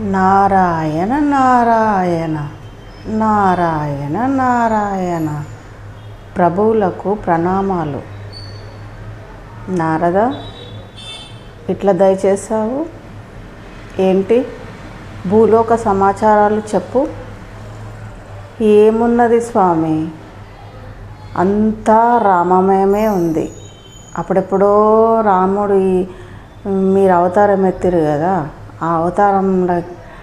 నారాయణ నారాయణ నారాయణ నారాయణ. ప్రభువులకు ప్రణామాలు. నారద ఇట్లా దయచేసావు ఏంటి? భూలోక సమాచారాలు చెప్పు. ఏమున్నది స్వామి? అంతా రామమయమే ఉంది. అప్పుడెప్పుడో రాముడు మీరు అవతారం ఎత్తిరు కదా? ఆ అవతారంలో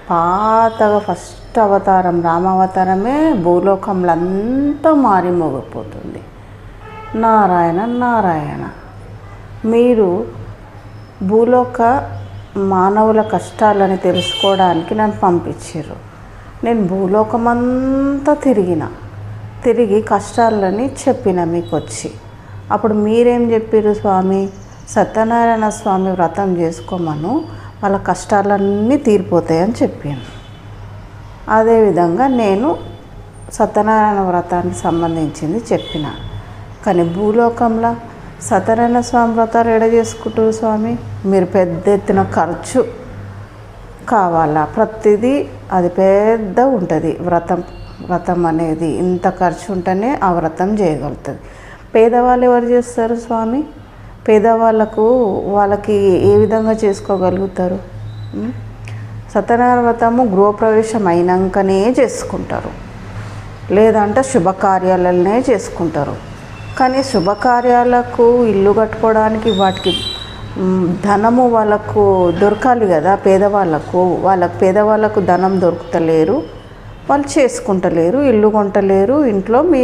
పాతగా ఫస్ట్ అవతారం రామావతారమే భూలోకంలో అంతా మారిమోగిపోతుంది నారాయణ నారాయణ. మీరు భూలోక మానవుల కష్టాలని తెలుసుకోవడానికి నన్ను పంపించారు నేను భూలోకమంతా తిరిగిన తిరిగి కష్టాలని చెప్పిన మీకు వచ్చి అప్పుడు మీరేం చెప్పారు స్వామి? సత్యనారాయణ స్వామి వ్రతం చేసుకోమను. వాళ్ళ కష్టాలన్నీ తీరిపోతాయని చెప్పాను అదేవిధంగా నేను సత్యనారాయణ వ్రతానికి సంబంధించింది చెప్పిన. కానీ భూలోకంలో సత్యనారాయణ స్వామి వ్రతాలు ఎడ చేసుకుంటారు స్వామి? మీరు పెద్ద ఎత్తున ఖర్చు కావాలా? ప్రతిదీ అది పెద్ద ఉంటుంది. వ్రతం వ్రతం అనేది ఇంత ఖర్చు ఉంటేనే ఆ వ్రతం చేయగలుగుతుంది. పేదవాళ్ళు ఎవరు చేస్తారు స్వామి? పేదవాళ్ళకు వాళ్ళకి ఏ విధంగా చేసుకోగలుగుతారు? సత్యనారాయణ వ్రతము గృహప్రవేశం అయినాకనే చేసుకుంటారు. లేదంటే శుభకార్యాలనే చేసుకుంటారు. కానీ శుభకార్యాలకు ఇల్లు కట్టుకోవడానికి వాటికి ధనము వాళ్ళకు దొరకాలి కదా పేదవాళ్ళకు. వాళ్ళకు పేదవాళ్ళకు ధనం దొరుకుతలేరు. వాళ్ళు చేసుకుంటలేరు ఇల్లు కొంటలేరు ఇంట్లో మీ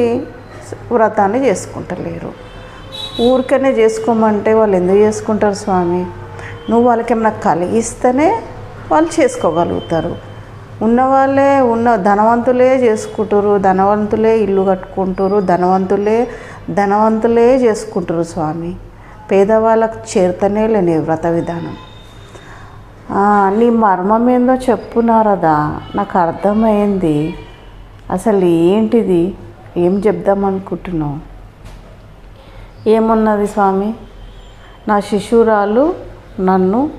వ్రతాన్ని చేసుకుంటలేరు. ఊరికనే చేసుకోమంటే వాళ్ళు ఎందుకు చేసుకుంటారు స్వామి? నువ్వు వాళ్ళకి ఏమైనా కలిగిస్తేనే వాళ్ళు చేసుకోగలుగుతారు. ఉన్నవాళ్ళే ఉన్న ధనవంతులే చేసుకుంటారు ధనవంతులే ఇల్లు కట్టుకుంటారు ధనవంతులే ధనవంతులే చేసుకుంటారు స్వామి. పేదవాళ్ళకు చేరుతనే లేని వ్రత విధానం. నీ మర్మం ఏందో చెప్పున్నారదా నాకు అర్థమైంది. అసలు ఏంటిది? ఏం చెప్దాం అనుకుంటున్నావు? ఏమున్నది స్వామి? నా శిశురాలు నన్ను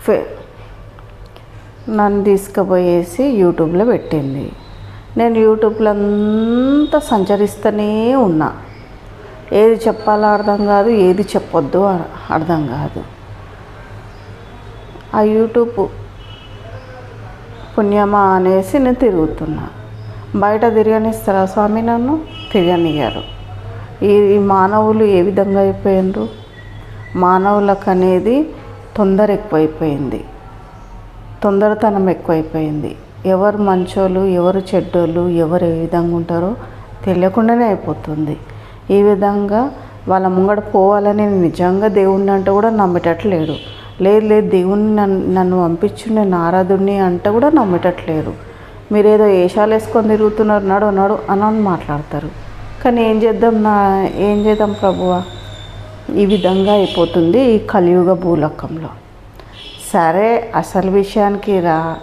ఫే నన్ను తీసుకుపోయేసి యూట్యూబ్లో పెట్టింది. నేను యూట్యూబ్లో అంతా సంచరిస్తూనే ఉన్నా. ఏది చెప్పాలో అర్థం కాదు ఏది చెప్పొద్దు అర్థం కాదు. ఆ యూట్యూబ్ పుణ్యమా అనేసి నేను తిరుగుతున్నా. బయట తిరగనిస్తారా స్వామి నన్ను? తిరగనియ్యారు. ఈ మానవులు ఏ విధంగా అయిపోయినరు మానవులకు అనేది తొందర ఎక్కువైపోయింది. తొందరతనం ఎక్కువైపోయింది. ఎవరు మంచోళ్ళు ఎవరు చెడ్డోళ్ళు ఎవరు ఏ విధంగా ఉంటారో తెలియకుండానే అయిపోతుంది. ఈ విధంగా వాళ్ళ ముంగడ పోవాలని నేను నిజంగా దేవుణ్ణి అంటే కూడా నమ్మేటట్లేడు లేదు లేదు దేవుణ్ణి నన్ను నన్ను పంపించు నేను ఆరాధుడిని అంటే కూడా నమ్మేటట్లేరు. మీరేదో ఏషాలు వేసుకొని తిరుగుతున్నారు నడు నడు అని మాట్లాడతారు. కానీ ఏం చేద్దాం నా ఏం చేద్దాం ప్రభువా? ఈ విధంగా అయిపోతుంది ఈ కలియుగ భూలోకంలో. సరే అసలు విషయానికి రా.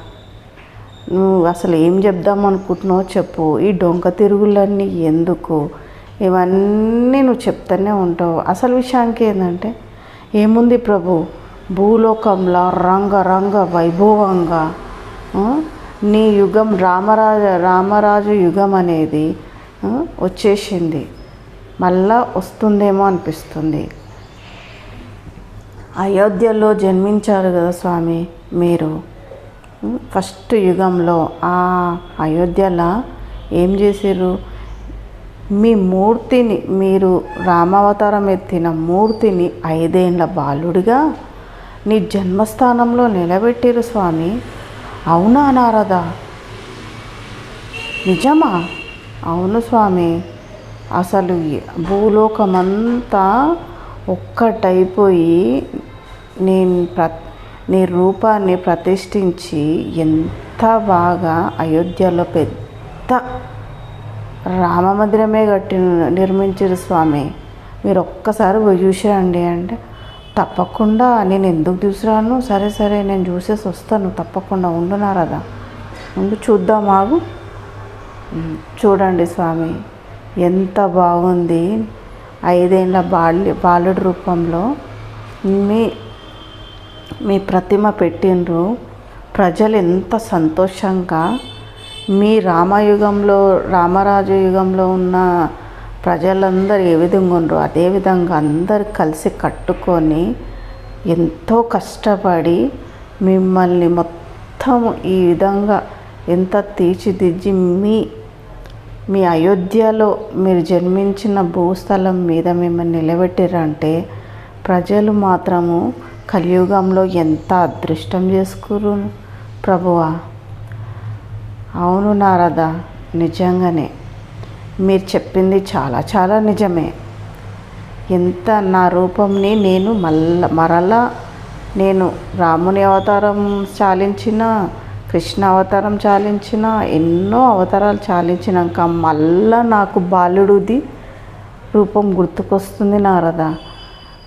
నువ్వు అసలు ఏం చెప్దాం అనుకుంటున్నావు చెప్పు. ఈ డొంక తిరుగులన్నీ ఎందుకు? ఇవన్నీ నువ్వు చెప్తూనే ఉంటావు. అసలు విషయానికి ఏంటంటే ఏముంది ప్రభు? భూలోకంలో రంగ వైభవంగా నీ యుగం రామరాజ రామరాజు యుగం అనేది వచ్చేసింది. మళ్ళా వస్తుందేమో అనిపిస్తుంది. అయోధ్యలో జన్మించారు కదా స్వామి మీరు. ఫస్ట్ యుగంలో ఆ అయోధ్యలో ఏం చేసిర్రు? మీ మూర్తిని మీరు రామావతారం ఎత్తిన మూర్తిని ఐదేండ్ల బాలుడిగా నీ జన్మస్థానంలో నిలబెట్టిరు స్వామి. అవునా నారదా? నిజమా? అవును స్వామి. అసలు భూలోకమంతా ఒక్కటైపోయి నేను ప్ర నీ రూపాన్ని ప్రతిష్ఠించి ఎంత బాగా అయోధ్యలో పెద్ద రామ మందిరమే కట్టి నిర్మించారు స్వామి. మీరు ఒక్కసారి పోయి అంటే తప్పకుండా నేను ఎందుకు చూసిరాను? సరే సరే నేను చూసేసి వస్తాను. తప్పకుండా ఉండునారదా ఉండు చూద్దాం ఆగు. చూడండి స్వామి ఎంత బాగుంది. ఐదేళ్ళ బాల్య బాలుడి రూపంలో మీ మీ ప్రతిమ పెట్టిండ్రు. ప్రజలు ఎంత సంతోషంగా మీ రామయుగంలో రామరాజు యుగంలో ఉన్న ప్రజలందరూ ఏ విధంగా ఉండరు. అదేవిధంగా అందరు కలిసి కట్టుకొని ఎంతో కష్టపడి మిమ్మల్ని మొత్తం ఈ విధంగా ఎంత తీర్చిదిద్ది మీ మీ అయోధ్యలో మీరు జన్మించిన భూస్థలం మీద మిమ్మల్ని నిలబెట్టిరంటే ప్రజలు మాత్రము కలియుగంలో ఎంత అదృష్టం చేసుకురు ప్రభువా? అవును నారద నిజంగానే మీరు చెప్పింది చాలా చాలా నిజమే. ఎంత నా రూపంని నేను మల్ల మరలా నేను రాముని అవతారం చాలించిన కృష్ణ అవతారం చాలించిన ఎన్నో అవతారాలు చాలించినాక మళ్ళా నాకు బాలుడిది రూపం గుర్తుకొస్తుంది నారద.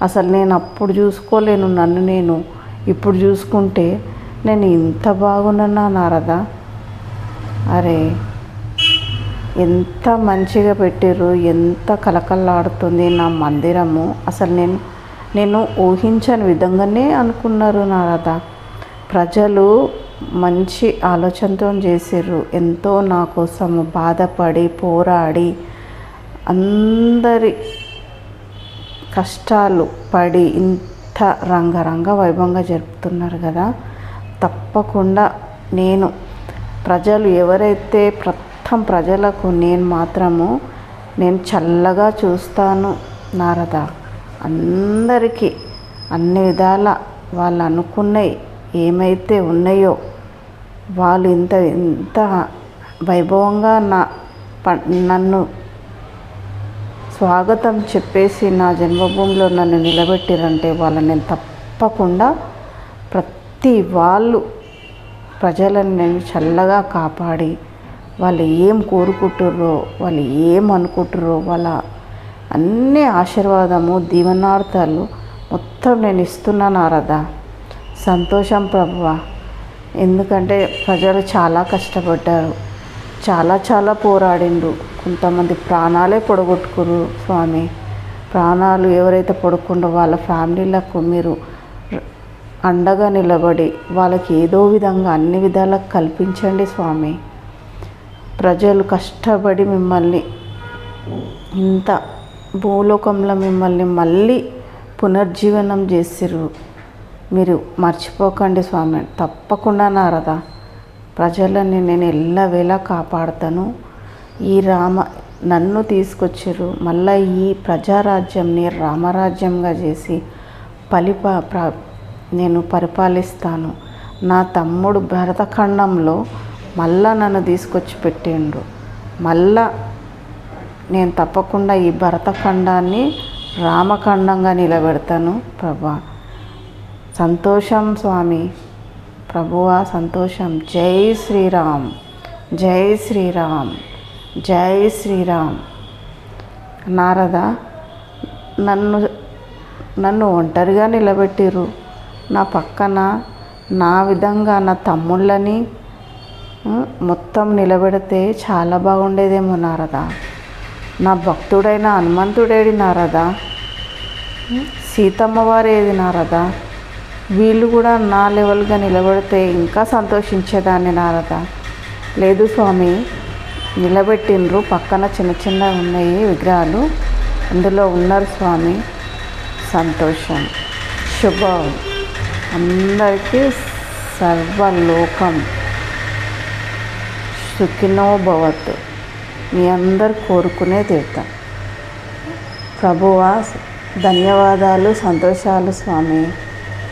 అసలు నేను అప్పుడు చూసుకోలేను నన్ను నేను. ఇప్పుడు చూసుకుంటే నేను ఇంత బాగున్నానా నారద? అరే ఎంత మంచిగా పెట్టారు ఎంత కలకల్లాడుతుంది నా మందిరము. అసలు నేను నేను ఊహించని విధంగానే అనుకున్నారు నారద. ప్రజలు మంచి ఆలోచనతో చేసారు ఎంతో నా కోసం బాధపడి పోరాడి అందరి కష్టాలు పడి ఇంత రంగరంగ వైభవంగా జరుపుతున్నారు కదా. తప్పకుండా నేను ప్రజలు ఎవరైతే ప్రథం ప్రజలకు నేను మాత్రము నేను చల్లగా చూస్తాను నారద. అందరికీ అన్ని విధాల వాళ్ళు అనుకున్నవి ఏమైతే ఉన్నాయో వాళ్ళు ఇంత ఇంత వైభవంగా నా ప నన్ను స్వాగతం చెప్పేసి నా జన్మభూమిలో నన్ను నిలబెట్టిరంటే వాళ్ళని నేను తప్పకుండా ప్రతి వాళ్ళు ప్రజలను నేను చల్లగా కాపాడి వాళ్ళు ఏం కోరుకుంటుర్రో వాళ్ళు ఏం అనుకుంటుర్రో వాళ్ళ అన్ని ఆశీర్వాదము దీవనార్థాలు మొత్తం నేను ఇస్తున్నాను ఆరాధ సంతోషం ప్రభువ ఎందుకంటే ప్రజలు చాలా కష్టపడ్డారు. చాలా చాలా పోరాడిండ్రు. కొంతమంది ప్రాణాలే పొడగొట్టుకురు స్వామి. ప్రాణాలు ఎవరైతే పడుకుండో వాళ్ళ ఫ్యామిలీలకు మీరు అండగా నిలబడి వాళ్ళకి ఏదో విధంగా అన్ని విధాలకు కల్పించండి స్వామి. ప్రజలు కష్టపడి మిమ్మల్ని ఇంత భూలోకంలో మిమ్మల్ని మళ్ళీ పునర్జీవనం చేసిర్రు. మీరు మర్చిపోకండి స్వామి తప్పకుండా నారదా. ప్రజలని నేను ఎల్లవేళ కాపాడుతాను. ఈ రామ నన్ను తీసుకొచ్చారు. మళ్ళీ ఈ ప్రజారాజ్యంని రామరాజ్యంగా చేసి పరిపా ప్ర నేను పరిపాలిస్తాను. నా తమ్ముడు భరతఖండంలో మళ్ళా నన్ను తీసుకొచ్చి పెట్టిండు. మళ్ళా నేను తప్పకుండా ఈ భరతఖండాన్ని రామఖండంగా నిలబెడతాను ప్రభా. సంతోషం స్వామి. ప్రభువా సంతోషం. జై శ్రీరామ్. జై శ్రీరామ్. జై శ్రీరామ్. నారద నన్ను నన్ను ఒంటరిగా నిలబెట్టిర్రు. నా పక్కన నా విధంగా నా తమ్ముళ్ళని మొత్తం నిలబెడితే చాలా బాగుండేదేమో నారద. నా భక్తుడైన హనుమంతుడేడి నారద. ఉం, సీతమ్మ వారు ఏది వీళ్ళు కూడా నా లెవెల్గా నిలబడితే ఇంకా సంతోషించేదాన్ని నారద. లేదు స్వామి నిలబెట్టిండ్రు పక్కన చిన్న చిన్న ఉన్నాయి విగ్రహాలు. అందులో ఉన్నారు స్వామి. సంతోషం. శుభం. అందరికీ సర్వలోకం. సుఖినో భవత్ మీ అందరు కోరుకునే తీర్థం. ప్రభువా ధన్యవాదాలు సంతోషాలు స్వామి.